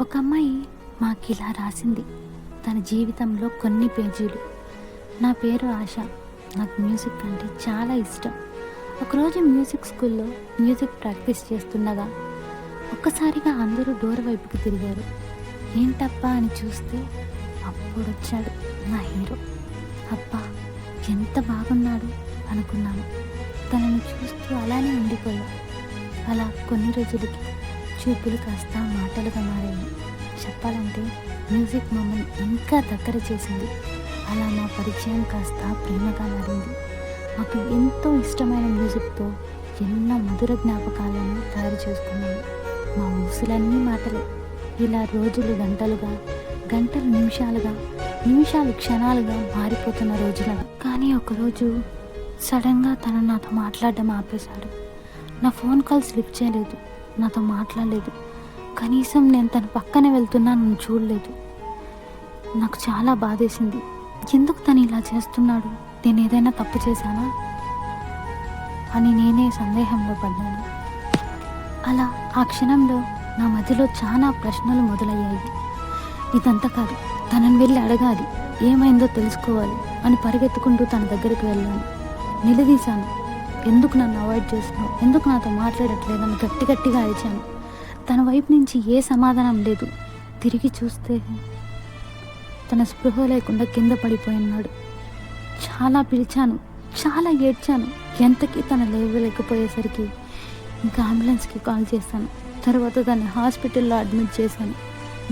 ఒక అమ్మాయి మాకు ఇలా రాసింది. తన జీవితంలో కొన్ని పేజీలు. నా పేరు ఆశ. నాకు మ్యూజిక్ అంటే చాలా ఇష్టం. ఒకరోజు మ్యూజిక్ స్కూల్లో మ్యూజిక్ ప్రాక్టీస్ చేస్తుండగా ఒక్కసారిగా అందరూ డోర్ వైపుకి తిరిగారు. ఏంటప్పా అని చూస్తే అప్పుడు వచ్చాడు నా హీరో. అబ్బా ఎంత బాగున్నాడు అనుకున్నాను. తనని చూస్తూ అలానే ఉండిపోయా అలా కొన్ని రోజులకి చూపులు కాస్త మాటలుగా మారాయి. చెప్పాలంటే మ్యూజిక్ మమ్మల్ని ఇంకా దగ్గర చేసింది. అలా మా పరిచయం కాస్త ప్రేమగా మారింది. మాకు ఎంతో ఇష్టమైన మ్యూజిక్తో ఎన్నో మధుర జ్ఞాపకాలను తయారు చేసుకున్నాము. మా ఊసులన్నీ మాటలే. ఇలా రోజులు గంటలుగా గంటలు నిమిషాలుగా నిమిషాలు క్షణాలుగా మారిపోతున్న రోజులుగా కానీ ఒకరోజు సడన్గా తను నాతో మాట్లాడడం ఆపేశాడు. నా ఫోన్ కాల్స్ లిఫ్ట్ చేయలేదు. నాతో మాట్లాడలేదు. కనీసం నేను తన పక్కనే వెళ్తున్నాను చూడలేదు. నాకు చాలా బాధేసింది. ఎందుకు తను ఇలా చేస్తున్నాడు? నేను ఏదైనా తప్పు చేశానా? అని నేనే సందేహంలో పడ్డాను. అలా ఆ క్షణంలో నా మధ్యలో చాలా ప్రశ్నలు మొదలయ్యాయి. ఇదంతా కాదు తనని వెళ్ళి అడగాలి. ఏమైందో తెలుసుకోవాలి అని పరిగెత్తుకుంటూ తన దగ్గరికి వెళ్ళాను. నిలదీశాను. ఎందుకు నన్ను అవాయిడ్ చేస్తున్నావు? ఎందుకు నాతో మాట్లాడట్లేదని గట్టి గట్టిగా అరిచాను. తన వైపు నుంచి ఏ సమాధానం లేదు. తిరిగి చూస్తే తన స్పృహ లేకుండా కింద పడిపోయి ఉన్నాడు చాలా పిలిచాను. చాలా ఏడ్చాను. ఎంతకీ తన లేవలేకపోయేసరికి ఇంకా అంబులెన్స్కి కాల్ చేశాను. తర్వాత దాన్ని హాస్పిటల్లో అడ్మిట్ చేశాను.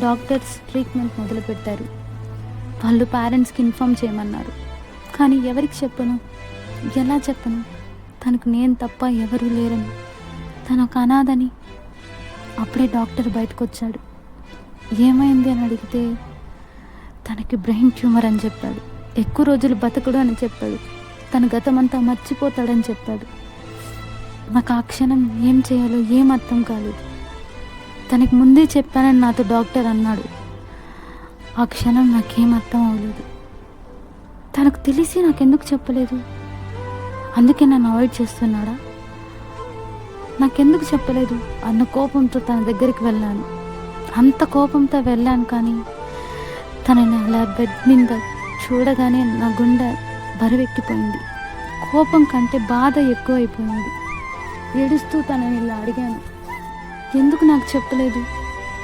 డాక్టర్స్ ట్రీట్మెంట్ మొదలుపెట్టారు. వాళ్ళు పేరెంట్స్కి ఇన్ఫామ్ చేయమన్నారు. కానీ ఎవరికి చెప్పను? ఎలా చెప్పను? తనకు నేను తప్ప ఎవరూ లేరని. తను ఒక అనాథని. అప్పుడే డాక్టర్ బయటకు వచ్చాడు ఏమైంది అని అడిగితే తనకి బ్రెయిన్ ట్యూమర్ అని చెప్పాడు. ఎక్కువ రోజులు బతకడు అని చెప్పాడు. తన గతమంతా మర్చిపోతాడని చెప్పాడు. నాకు ఆ క్షణం ఏం చేయాలో ఏం అర్థం కాలేదు. తనకి ముందే చెప్పానని నాతో డాక్టర్ అన్నాడు. ఆ క్షణం నాకేం అర్థం అవ్వలేదు. తనకు తెలిసి నాకెందుకు చెప్పలేదు? అందుకే నన్ను అవాయిడ్ చేస్తున్నాడా? నాకెందుకు చెప్పలేదు? అన్న కోపంతో తన దగ్గరికి వెళ్ళాను. అంత కోపంతో వెళ్ళాను కానీ తనని అలా బెడ్ మీద చూడగానే నా గుండె బరువెక్కిపోయింది. కోపం కంటే బాధ ఎక్కువైపోయింది. ఏడుస్తూ తనని ఇలా అడిగాను. ఎందుకు నాకు చెప్పలేదు?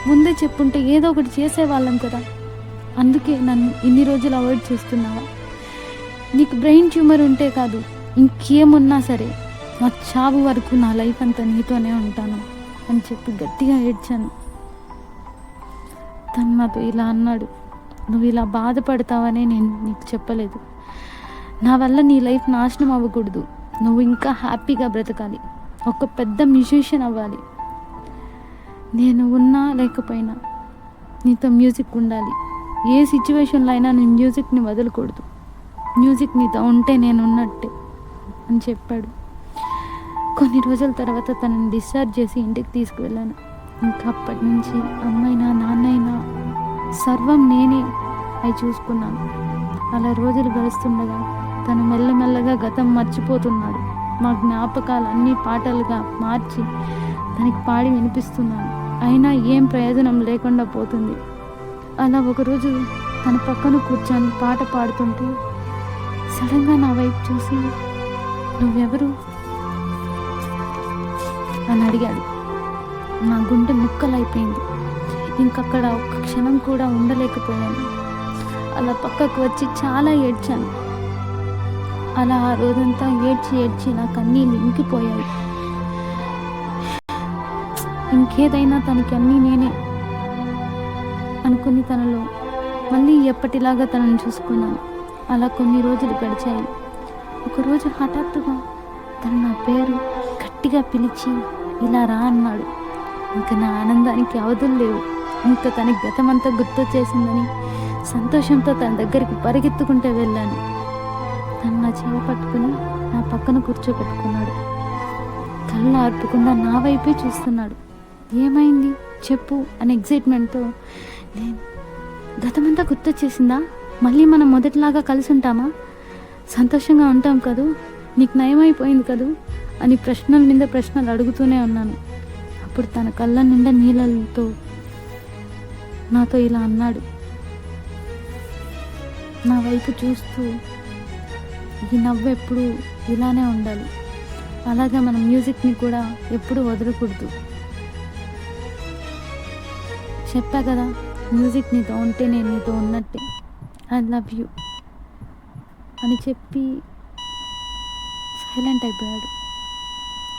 ముందే చెప్పుంటే ఏదో ఒకటి చేసేవాళ్ళం కదా. అందుకే నన్ను ఇన్ని రోజులు అవాయిడ్ చేస్తున్నావా? నీకు బ్రెయిన్ ట్యూమర్ ఉంటే కాదు. ఇంకేమున్నా సరే నా చావు వరకు నా లైఫ్ అంతా నీతోనే ఉంటాను అని చెప్పి గట్టిగా ఏడ్చాను. తను నాతో ఇలా అన్నాడు నువ్వు ఇలా బాధపడతావని నేను నీకు చెప్పలేదు. నా వల్ల నీ లైఫ్ నాశనం అవ్వకూడదు. నువ్వు ఇంకా హ్యాపీగా బ్రతకాలి. ఒక పెద్ద మ్యూజిషియన్ అవ్వాలి. నేను ఉన్నా లేకపోయినా నీతో మ్యూజిక్ ఉండాలి. ఏ సిచ్యువేషన్లో అయినా నేను మ్యూజిక్ని వదలకూడదు. మ్యూజిక్ నీతో ఉంటే నేను ఉన్నట్టే. అని చెప్పాడు. కొన్ని రోజుల తర్వాత తనని డిశ్చార్జ్ చేసి ఇంటికి తీసుకువెళ్ళాను. ఇంకా అప్పటి నుంచి అమ్మైనా నాన్నైనా సర్వం నేనే అవి చూసుకున్నాను. అలా రోజులు గడుస్తుండగా తను మెల్లమెల్లగా గతం మర్చిపోతున్నాడు. మా జ్ఞాపకాలన్నీ పాటలుగా మార్చి తనకి పాడి వినిపిస్తున్నాను. అయినా ఏం ప్రయోజనం లేకుండా పోతుంది. అలా ఒకరోజు తన పక్కన కూర్చొని పాట పాడుతుంటే సడన్గా నా వైపు చూసి నువ్వెవరు? అని అడిగాడు. నా గుండె ముక్కలైపోయింది. ఇంకక్కడ ఒక్క క్షణం కూడా ఉండలేకపోయాను. అలా పక్కకు వచ్చి చాలా ఏడ్చాను. అలా ఆ రోజంతా ఏడ్చి ఏడ్చి నా కన్నీళ్ళు ఇంకిపోయాయి. ఇంకేదైనా తనకి అన్నీ నేనే అనుకుని తనలో మళ్ళీ ఎప్పటిలాగా తనని చూసుకున్నాను. అలా కొన్ని రోజులు గడిచాయి. ఒకరోజు హఠాత్తుగా తను నా పేరు గట్టిగా పిలిచి ఇలా రా అన్నాడు. ఇంకా నా ఆనందానికి అవధులు లేవు. ఇంకా తనకి గతమంతా గుర్తొచ్చేసిందని సంతోషంతో తన దగ్గరికి పరిగెత్తుకుంటూ వెళ్ళాను. తను నా చేయ పట్టుకుని నా పక్కన కూర్చోబెట్టుకున్నాడు. కళ్ళు ఆర్పకుండా నా వైపే చూస్తున్నాడు. ఏమైంది? చెప్పు అని ఎగ్జైట్మెంట్తో నేను గతమంతా గుర్తొచ్చేసిందా మళ్ళీ మనం మొదటిలాగా కలిసి ఉంటామా? సంతోషంగా ఉంటాం కదూ? నీకు నయమైపోయింది కదూ? అని ప్రశ్నల మీద ప్రశ్నలు అడుగుతూనే ఉన్నాను. అప్పుడు తన కళ్ళ నిండా నీళ్ళతో నాతో ఇలా అన్నాడు. నా వైపు చూస్తూ ఈ నవ్వు ఎప్పుడు ఇలానే ఉండాలి. అలాగే మన మ్యూజిక్ని కూడా ఎప్పుడు వదలకూడదు. చెప్పా కదా మ్యూజిక్ నీతో ఉంటే నేను నీతో ఉన్నట్టే. I love you. అని చెప్పి సైలెంట్ అయిపోయాడు.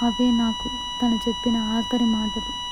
అవే నాకు తను చెప్పిన ఆఖరి మాటలు.